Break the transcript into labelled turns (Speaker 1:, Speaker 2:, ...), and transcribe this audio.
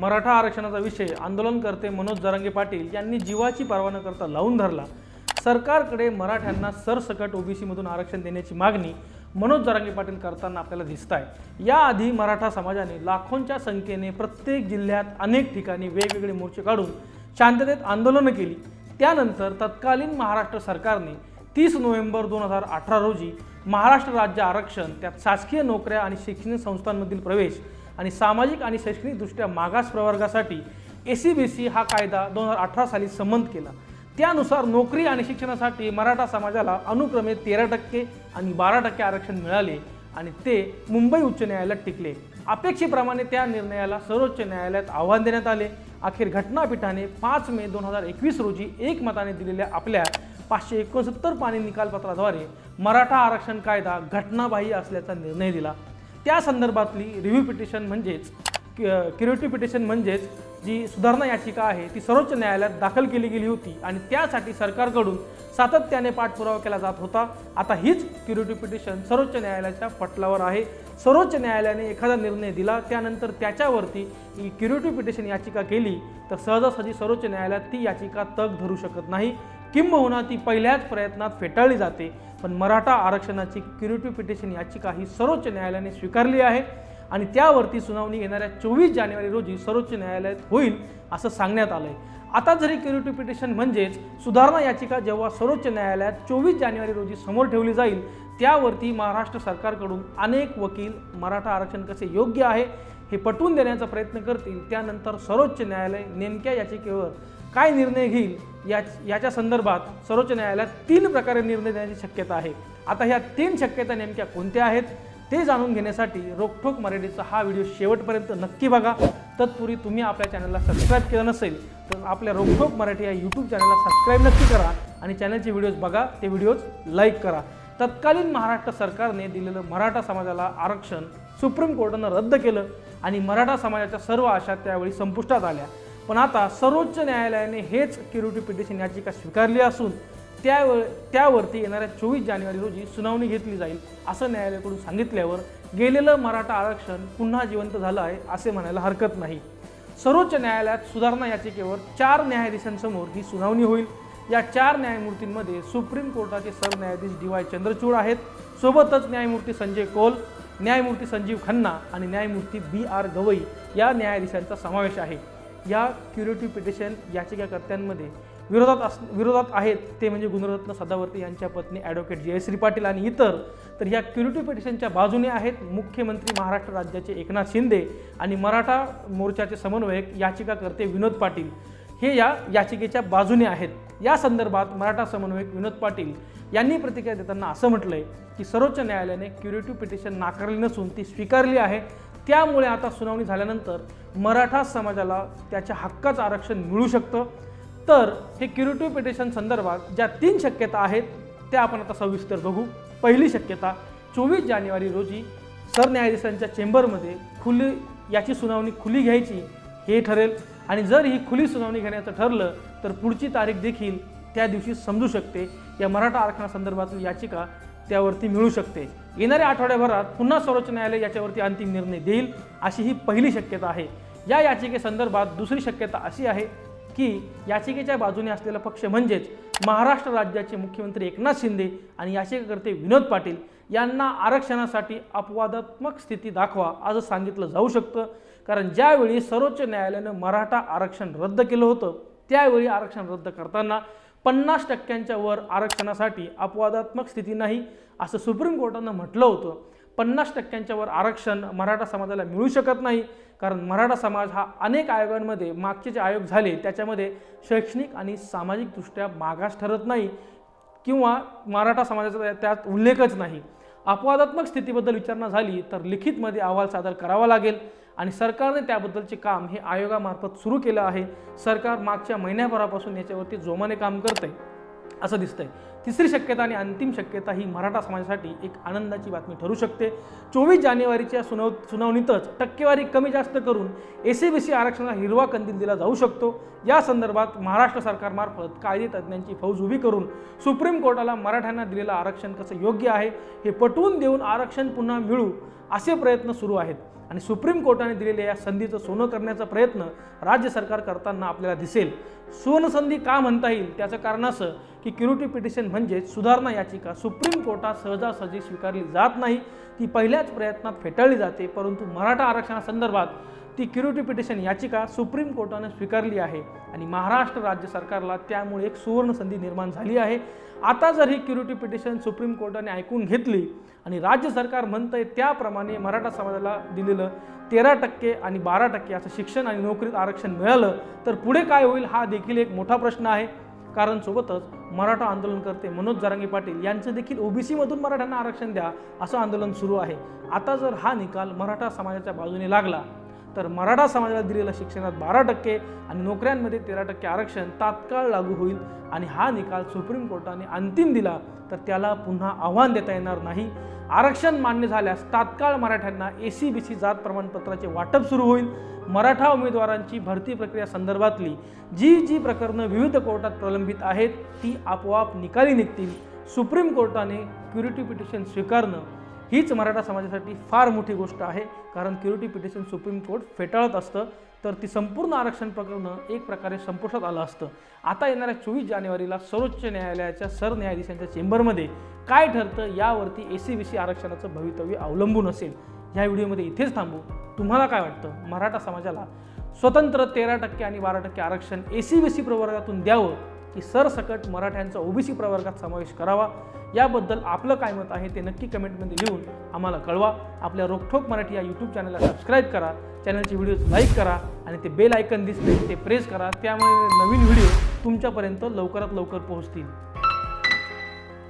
Speaker 1: मराठा आरक्षणाचा विषय आंदोलनकर्ते मनोज जरांगे पाटील यांनी जीवाची पर्वा न करता लावून धरला. सरकारकडे मराठ्यांना सरसकट ओबीसीमधून आरक्षण देण्याची मागणी मनोज जरांगे पाटील करताना आपल्याला दिसत आहे याआधी मराठा समाजाने लाखोंच्या संख्येने प्रत्येक जिल्ह्यात अनेक ठिकाणी वेगवेगळे मोर्चे काढून शांततेत आंदोलनं केली. त्यानंतर तत्कालीन महाराष्ट्र सरकारने तीस नोव्हेंबर दोन हजार अठरा रोजी महाराष्ट्र राज्य आरक्षण त्यात शासकीय नोकऱ्या आणि शैक्षणिक संस्थांमधील प्रवेश आणि सामाजिक आणि शैक्षणिकदृष्ट्या मागास प्रवर्गासाठी ए सी बी सी हा कायदा दोन हजार अठरा साली संमत केला. त्यानुसार नोकरी आणि शिक्षणासाठी मराठा समाजाला अनुक्रमे तेरा टक्के आणि बारा टक्के आरक्षण मिळाले आणि ते मुंबई उच्च न्यायालयात टिकले. अपेक्षेप्रमाणे त्या निर्णयाला सर्वोच्च न्यायालयात आव्हान देण्यात आले. अखेर घटनापीठाने पाच मे दोन हजार एकवीस रोजी एकमताने दिलेल्या आपल्या पाचशे एकोणसत्तर पाणी निकालपत्राद्वारे मराठा आरक्षण कायदा घटनाबाह्य असल्याचा निर्णय दिला. त्या संदर्भातली रिव्ह्यू पिटिशन म्हणजेच क्युरेटिव्ह पिटिशन म्हणजेच जी सुधारणा याचिका आहे ती सर्वोच्च न्यायालयात दाखल केली गेली होती आणि त्यासाठी सरकारकडून सातत्याने पाठपुरावा केला जात होता. आता हीच क्युरेटिव्ह पिटिशन सर्वोच्च न्यायालयाच्या पटलावर आहे. सर्वोच्च न्यायालयाने एखादा निर्णय दिला त्यानंतर त्याच्यावरती क्युरेटिव्ह पिटिशन याचिका केली तर सहजासहजी सर्वोच्च न्यायालयात ती याचिका तग धरू शकत नाही. किंबहुना ती पहिल्याच प्रयत्नात फेटाळली जाते. पण मराठा आरक्षणाची क्युरेटिव्ह पिटिशन याचिका ही सर्वोच्च न्यायालयाने स्वीकारली आहे आणि त्यावरती सुनावणी येणाऱ्या चोवीस जानेवारी रोजी सर्वोच्च न्यायालयात होईल असं सांगण्यात आलंय. आता जरी क्युरेटिव्ह पिटिशन म्हणजेच सुधारणा याचिका जेव्हा सर्वोच्च न्यायालयात चोवीस जानेवारी रोजी समोर ठेवली जाईल त्यावरती महाराष्ट्र सरकारकडून अनेक वकील मराठा आरक्षण कसे योग्य आहे हे पटवून देण्याचा प्रयत्न करतील. त्यानंतर सर्वोच्च न्यायालय नेमक्या याचिकेवर काय निर्णय घेईल? या याच्या संदर्भात सर्वोच्च न्यायालयात तीन प्रकारे निर्णय देण्याची शक्यता आहे. आता ह्या तीन शक्यता नेमक्या कोणत्या आहेत ते जाणून घेण्यासाठी रोकठोक मराठीचा हा व्हिडिओ शेवटपर्यंत नक्की बघा. तत्पूर्वी तुम्ही आपल्या चॅनलला सबस्क्राईब केलं नसेल तर आपल्या रोकठोक मराठी या यूट्यूब चॅनलला सबस्क्राईब नक्की करा आणि चॅनलचे व्हिडिओज बघा ते व्हिडिओज लाईक करा. तत्कालीन महाराष्ट्र सरकारने दिलेलं मराठा समाजाला आरक्षण सुप्रीम कोर्टानं रद्द केलं आणि मराठा समाजाच्या सर्व आशा त्यावेळी संपुष्टात आल्या. पण आता सर्वोच्च न्यायालयाने हेच क्युरेटिव्ह पिटिशन याचिका स्वीकारली असून त्यावर त्यावरती येणाऱ्या चोवीस जानेवारी रोजी सुनावणी घेतली जाईल असं न्यायालयाकडून सांगितल्यावर गेलेलं मराठा आरक्षण पुन्हा जिवंत झालं आहे असे म्हणायला हरकत नाही. सर्वोच्च न्यायालयात सुधारणा याचिकेवर चार न्यायाधीशांसमोर ही सुनावणी होईल. या चार न्यायमूर्तींमध्ये सुप्रीम कोर्टाचे सरन्यायाधीश डी वाय चंद्रचूड आहेत. सोबतच न्यायमूर्ती संजय कौल न्यायमूर्ती संजीव खन्ना आणि न्यायमूर्ती बी आर गवई या न्यायाधीशांचा समावेश आहे. या क्युरेटिव्ह पिटिशन याचिकाकर्त्यांमध्ये विरोधात अस विरोधात आहेत ते म्हणजे गुणरत्न सदावर्ती यांच्या पत्नी ॲडव्होकेट जयश्री पाटील आणि इतर. तर या क्युरेटिव्ह पिटिशनच्या बाजूने आहेत मुख्यमंत्री महाराष्ट्र राज्याचे एकनाथ शिंदे आणि मराठा मोर्चाचे समन्वयक याचिकाकर्ते विनोद पाटील. हे या याचिकेच्या बाजूने आहेत. या संदर्भात मराठा समन्वयक विनोद पाटील यांनी प्रतिक्रिया देताना असं म्हटलंय की सर्वोच्च न्यायालयाने क्युरेटिव्ह पिटिशन नाकारली नसून ती स्वीकारली आहे. त्यामुळे आता सुनावणी झाल्यानंतर मराठा समाजाला त्याच्या हक्काचं आरक्षण मिळू शकतं. तर हे क्युरेटिव्ह पिटिशन संदर्भात ज्या तीन शक्यता आहेत त्या आपण आता सविस्तर बघू. पहिली शक्यता चोवीस जानेवारी रोजी सरन्यायाधीशांच्या चेंबरमध्ये खुली याची सुनावणी खुली घ्यायची हे ठरेल. आणि जर ही खुली सुनावणी घेण्याचं ठरलं तर पुढची तारीख देखील त्या दिवशी समजू शकते. या मराठा आरक्षणासंदर्भातली याचिका त्यावरती मिळू शकते. येणाऱ्या आठवड्याभरात पुन्हा सर्वोच्च न्यायालय याच्यावरती अंतिम निर्णय देईल अशी ही पहिली शक्यता आहे. या याचिकेसंदर्भात दुसरी शक्यता अशी आहे की याचिकेच्या बाजूने असलेला पक्ष म्हणजेच महाराष्ट्र राज्याचे मुख्यमंत्री एकनाथ शिंदे आणि याचिकाकर्ते विनोद पाटील यांना आरक्षणासाठी अपवादात्मक स्थिती दाखवा असं सांगितलं जाऊ शकतं. कारण ज्यावेळी सर्वोच्च न्यायालयानं मराठा आरक्षण रद्द केलं होतं त्यावेळी आरक्षण रद्द करताना पन्नास टक्क्यांच्या वर आरक्षणासाठी अपवादात्मक स्थिती नाही असं सुप्रीम कोर्टानं म्हटलं होतं. पन्नास टक्क्यांच्या वर आरक्षण मराठा समाजाला मिळू शकत नाही कारण मराठा समाज हा अनेक आयोगांमध्ये मागचे जे आयोग झाले त्याच्यामध्ये शैक्षणिक आणि सामाजिकदृष्ट्या मागास ठरत नाही किंवा मराठा समाजाचा त्यात उल्लेखच नाही. अपवादात्मक स्थितीबद्दल विचारणा झाली तर लिखितमध्ये अहवाल सादर करावा लागेल. आणि सरकारने त्याबद्दलचे काम हे आयोगामार्फत सुरू केलं आहे. सरकार मागच्या महिन्याभरापासून याच्यावरती जोमाने काम करतंय असं दिसतंय. तिसरी शक्यता आणि अंतिम शक्यता ही मराठा समाजासाठी एक आनंदाची बातमी ठरू शकते. चोवीस जानेवारीच्या सुनाव सुनावणीतच टक्केवारी कमी जास्त करून ए सी बी सी आरक्षणाला हिरवा कंदील दिला जाऊ शकतो. या संदर्भात महाराष्ट्र सरकारमार्फत कायदे तज्ज्ञांची फौज उभी करून सुप्रीम कोर्टाला मराठ्यांना दिलेलं आरक्षण कसं योग्य आहे हे पटवून देऊन आरक्षण पुन्हा मिळू असे प्रयत्न सुरू आहेत. आणि सुप्रीम कोर्टाने दिलेल्या या संधीचं सोनं करण्याचा प्रयत्न राज्य सरकार करताना आपल्याला दिसेल. सुवर्णसंधी का म्हणता येईल? त्याचं कारण असं की क्युरिटी पिटिशन म्हणजेच सुधारणा याचिका सुप्रीम कोर्टात सहजासहजी स्वीकारली जात नाही. ती पहिल्याच प्रयत्नात फेटाळली जाते परंतु मराठा आरक्षणासंदर्भात ती क्युरिटी पिटिशन याचिका सुप्रीम कोर्टानं स्वीकारली आहे आणि महाराष्ट्र राज्य सरकारला त्यामुळे एक सुवर्ण संधी निर्माण झाली आहे. आता जर ही क्युरिटी पिटिशन सुप्रीम कोर्टाने ऐकून घेतली आणि राज्य सरकार म्हणतंय त्याप्रमाणे मराठा समाजाला दिलेलं तेरा टक्के आणि बारा टक्के असं शिक्षण आणि नोकरीत आरक्षण मिळालं तर पुढे काय होईल हा देखील एक मोठा प्रश्न आहे. कारण सोबतच मराठा आंदोलनकर्ते मनोज जरांगे पाटील यांचं देखील ओबीसीमधून मराठ्यांना आरक्षण द्या असं आंदोलन सुरू आहे. आता जर हा निकाल मराठा समाजाच्या बाजूने लागला तर मराठा समाजाला दिलेलं शिक्षणात बारा टक्के आणि नोकऱ्यांमध्ये तेरा टक्के आरक्षण तात्काळ लागू होईल आणि हा निकाल सुप्रीम कोर्टाने अंतिम दिला तर त्याला पुन्हा आव्हान देता येणार नाही. आरक्षण मान्य झाल्यास तात्काळ मराठ्यांना ए सी बी सी जात प्रमाणपत्राचे वाटप सुरू होईल. मराठा उमेदवारांची भरती प्रक्रिया संदर्भातली जी जी प्रकरणं विविध कोर्टात प्रलंबित आहेत ती आपोआप निकाली निघतील. सुप्रीम कोर्टाने क्युरिटी पिटिशन स्वीकारणं हीच मराठा समाजासाठी फार मोठी गोष्ट आहे. कारण क्युरिटी पिटिशन सुप्रीम कोर्ट फेटाळत असतं. तर ती संपूर्ण आरक्षण प्रकरणं एक प्रकारे संपुष्टात आलं असतं. आता येणाऱ्या चोवीस जानेवारीला सर्वोच्च न्यायालयाच्या सरन्यायाधीशांच्या चेंबरमध्ये काय ठरतं यावरती ए सी बी सी आरक्षणाचं भवितव्य अवलंबून असेल. ह्या व्हिडिओमध्ये इथेच थांबू. तुम्हाला काय वाटतं? मराठा समाजाला स्वतंत्र तेरा टक्के आणि बारा टक्के आरक्षण ए सी बी सी प्रवर्गातून द्यावं? की सरसकट मराठ्यांचा ओबीसी प्रवर्गात समावेश करावा. याबद्दल आपलं काय मत आहे ते नक्की कमेंटमध्ये लिहून आम्हाला कळवा. आपल्या रोखोक मराठी या यूट्यूब चॅनलला सबस्क्राईब करा. चॅनलचे व्हिडिओज लाईक करा आणि ते बेल आयकन दिसते ते प्रेस करा. त्यामुळे नवीन व्हिडिओ तुमच्यापर्यंत लवकरात लवकर पोहोचतील.